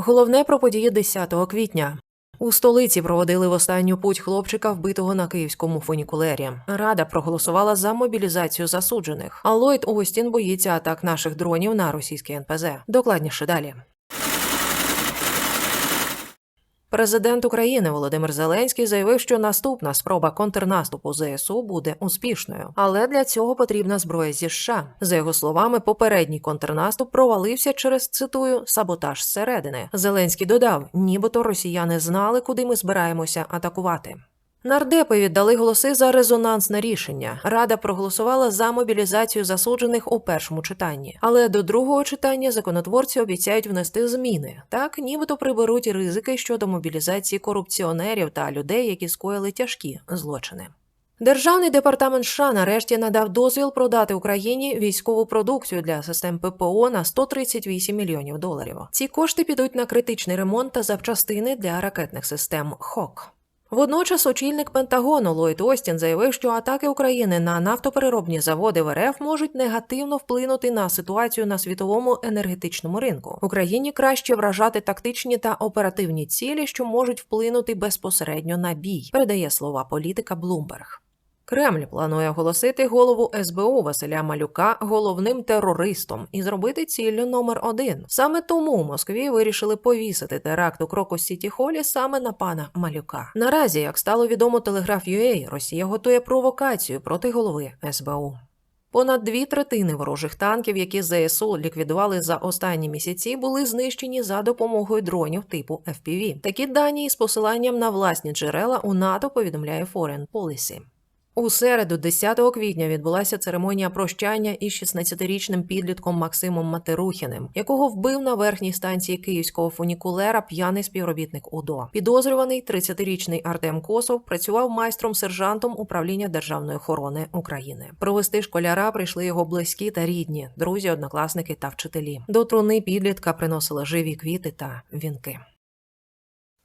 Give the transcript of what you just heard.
Головне про події 10 квітня. У столиці проводили в останню путь хлопчика, вбитого на київському фунікулері. Рада проголосувала за мобілізацію засуджених. А Ллойд Остін боїться атак наших дронів на російське НПЗ. Докладніше далі. Президент України Володимир Зеленський заявив, що наступна спроба контрнаступу ЗСУ буде успішною, але для цього потрібна зброя зі США. За його словами, попередній контрнаступ провалився через цитую саботаж зсередини. Зеленський додав, нібито росіяни знали, куди ми збираємося атакувати. Нардепи віддали голоси за резонансне рішення. Рада проголосувала за мобілізацію засуджених у першому читанні, але до другого читання законотворці обіцяють внести зміни. Так, нібито приберуть ризики щодо мобілізації корупціонерів та людей, які скоїли тяжкі злочини. Державний департамент США нарешті надав дозвіл продати Україні військову продукцію для систем ППО на 138 мільйонів доларів. Ці кошти підуть на критичний ремонт та запчастини для ракетних систем ХОК. Водночас очільник Пентагону Ллойд Остін заявив, що атаки України на нафтопереробні заводи в РФ можуть негативно вплинути на ситуацію на світовому енергетичному ринку. Україні краще вражати тактичні та оперативні цілі, що можуть вплинути безпосередньо на бій. Передає слова політика Блумберг. Кремль планує оголосити голову СБУ Василя Малюка головним терористом і зробити ціллю номер один. Саме тому у Москві вирішили повісити теракт у Крокус Сіті Холі саме на пана Малюка. Наразі, як стало відомо телеграф UA, Росія готує провокацію проти голови СБУ. Понад дві третини ворожих танків, які ЗСУ ліквідували за останні місяці, були знищені за допомогою дронів типу FPV. Такі дані із посиланням на власні джерела у НАТО повідомляє Foreign Policy. У середу, 10 квітня, відбулася церемонія прощання із 16-річним підлітком Максимом Матерухіним, якого вбив на верхній станції київського фунікулера п'яний співробітник УДО. Підозрюваний 30-річний Артем Косов працював майстром-сержантом управління державної охорони України. Провести школяра прийшли його близькі та рідні, друзі, однокласники та вчителі. До труни підлітка приносили живі квіти та вінки.